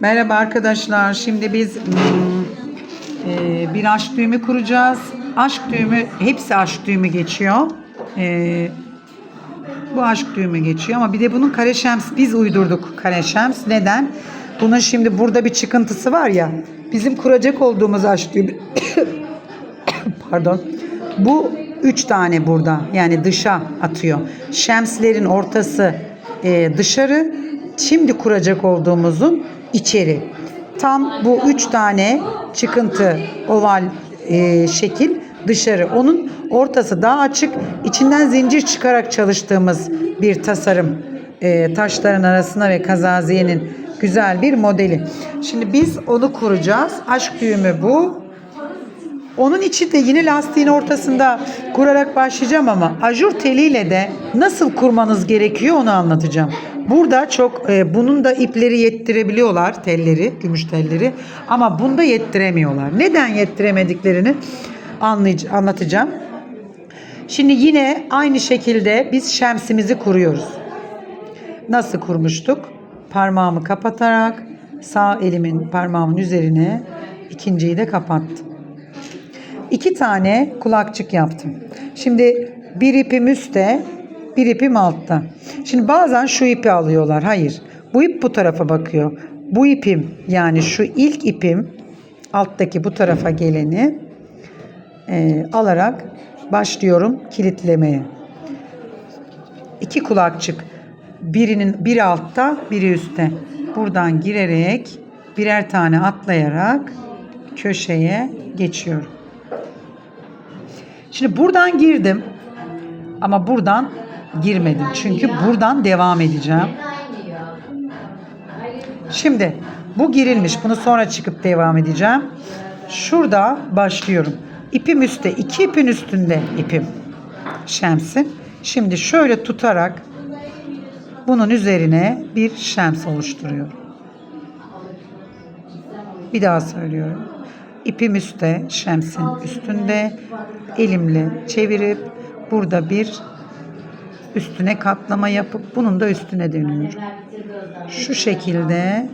Merhaba arkadaşlar. Şimdi biz hmm, e, bir aşk düğümü kuracağız. Aşk düğümü, hepsi aşk düğümü geçiyor. E, bu aşk düğümü geçiyor ama bir de bunun kare şems biz uydurduk kare şems. Neden? Bunun şimdi burada bir çıkıntısı var ya. Bizim kuracak olduğumuz aşk düğümü pardon. Bu üç tane burada yani dışa atıyor. Şemslerin ortası e, dışarı. Şimdi kuracak olduğumuzun içeri. Tam bu üç tane çıkıntı oval e, şekil dışarı. Onun ortası daha açık. içinden zincir çıkarak çalıştığımız bir tasarım. E, taşların arasına ve kazaziyenin güzel bir modeli. Şimdi biz onu kuracağız. Aşk düğümü bu. Onun için de yine lastiğin ortasında kurarak başlayacağım ama ajur teliyle de nasıl kurmanız gerekiyor onu anlatacağım. Burada çok e, bunun da ipleri yettirebiliyorlar telleri, gümüş telleri ama bunda yettiremiyorlar. Neden yettiremediklerini anlayıc- anlatacağım. Şimdi yine aynı şekilde biz şemsimizi kuruyoruz. Nasıl kurmuştuk? Parmağımı kapatarak sağ elimin parmağımın üzerine ikinciyi de kapattım. İki tane kulakçık yaptım. Şimdi bir ipim üstte, bir ipim altta. Şimdi bazen şu ipi alıyorlar. Hayır. Bu ip bu tarafa bakıyor. Bu ipim yani şu ilk ipim alttaki bu tarafa geleni e, alarak başlıyorum kilitlemeye. İki kulakçık. Birinin biri altta, biri üstte. Buradan girerek birer tane atlayarak köşeye geçiyorum. Şimdi buradan girdim. Ama buradan girmedim. Çünkü buradan devam edeceğim. Şimdi bu girilmiş. Bunu sonra çıkıp devam edeceğim. Şurada başlıyorum. İpim üstte. iki ipin üstünde ipim. Şemsim. Şimdi şöyle tutarak bunun üzerine bir şems oluşturuyorum. Bir daha söylüyorum. İpim üstte, şemsin üstünde elimle çevirip burada bir üstüne katlama yapıp bunun da üstüne dönüyorum. Şu şekilde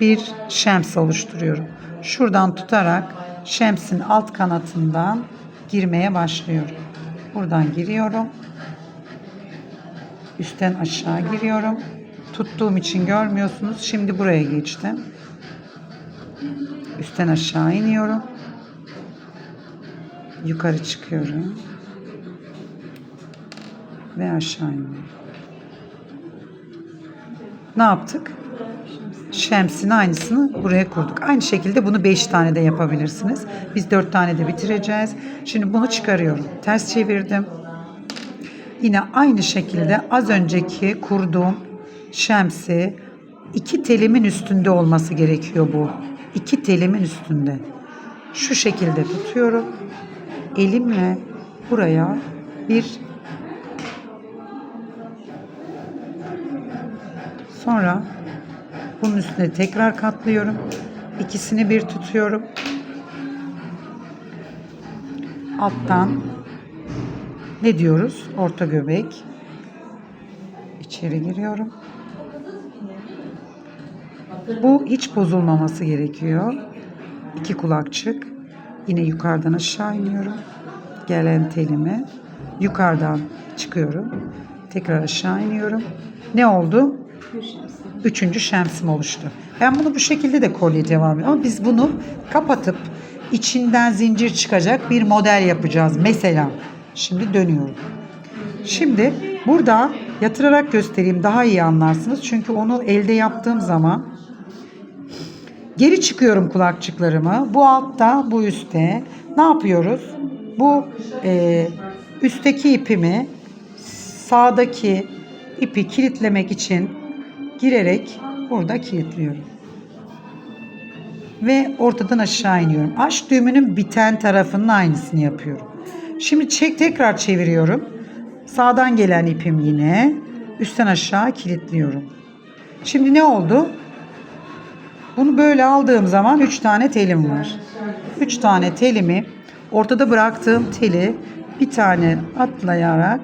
bir şems oluşturuyorum. Şuradan tutarak şemsin alt kanatından girmeye başlıyorum. Buradan giriyorum. Üstten aşağı giriyorum. Tuttuğum için görmüyorsunuz. Şimdi buraya geçtim. Üstten aşağı iniyorum. Yukarı çıkıyorum. Ve aşağı iniyorum. Ne yaptık? Şemsin aynısını buraya kurduk. Aynı şekilde bunu 5 tane de yapabilirsiniz. Biz 4 tane de bitireceğiz. Şimdi bunu çıkarıyorum. Ters çevirdim. Yine aynı şekilde az önceki kurduğum şemsi iki telimin üstünde olması gerekiyor bu. İki telimin üstünde. Şu şekilde tutuyorum. Elimle buraya bir sonra bunun üstüne tekrar katlıyorum. İkisini bir tutuyorum. Alttan ne diyoruz? Orta göbek. İçeri giriyorum. Bu hiç bozulmaması gerekiyor. İki kulakçık. Yine yukarıdan aşağı iniyorum. Gelen telimi. Yukarıdan çıkıyorum. Tekrar aşağı iniyorum. Ne oldu? Üçüncü şemsim oluştu. Ben bunu bu şekilde de kolye devam ediyorum. Ama biz bunu kapatıp içinden zincir çıkacak bir model yapacağız. Mesela şimdi dönüyorum. Şimdi burada yatırarak göstereyim daha iyi anlarsınız. Çünkü onu elde yaptığım zaman Geri çıkıyorum kulakçıklarımı. Bu altta, bu üstte. Ne yapıyoruz? Bu e, üstteki ipimi sağdaki ipi kilitlemek için girerek burada kilitliyorum. Ve ortadan aşağı iniyorum. Aş düğümünün biten tarafının aynısını yapıyorum. Şimdi çek tekrar çeviriyorum. Sağdan gelen ipim yine üstten aşağı kilitliyorum. Şimdi ne oldu? Bunu böyle aldığım zaman 3 tane telim var. 3 tane telimi ortada bıraktığım teli bir tane atlayarak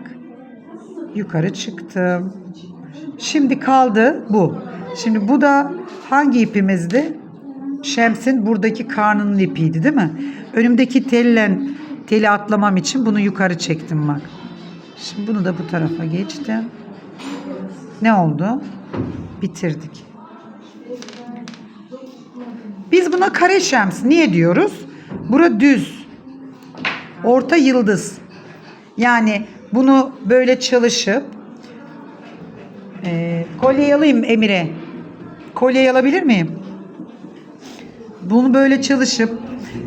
yukarı çıktım. Şimdi kaldı bu. Şimdi bu da hangi ipimizdi? Şems'in buradaki karnının ipiydi değil mi? Önümdeki telle teli atlamam için bunu yukarı çektim bak. Şimdi bunu da bu tarafa geçtim. Ne oldu? Bitirdik. Biz buna kare şems niye diyoruz? Bura düz. Orta yıldız. Yani bunu böyle çalışıp e, kolyeyi alayım Emire. Kolyeyi alabilir miyim? Bunu böyle çalışıp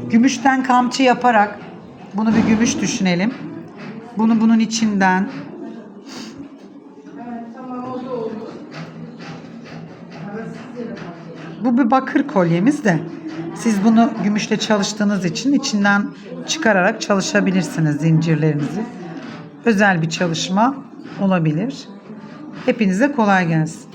gümüşten kamçı yaparak bunu bir gümüş düşünelim. Bunu bunun içinden Bu bir bakır kolyemiz de. Siz bunu gümüşle çalıştığınız için içinden çıkararak çalışabilirsiniz zincirlerinizi. Özel bir çalışma olabilir. Hepinize kolay gelsin.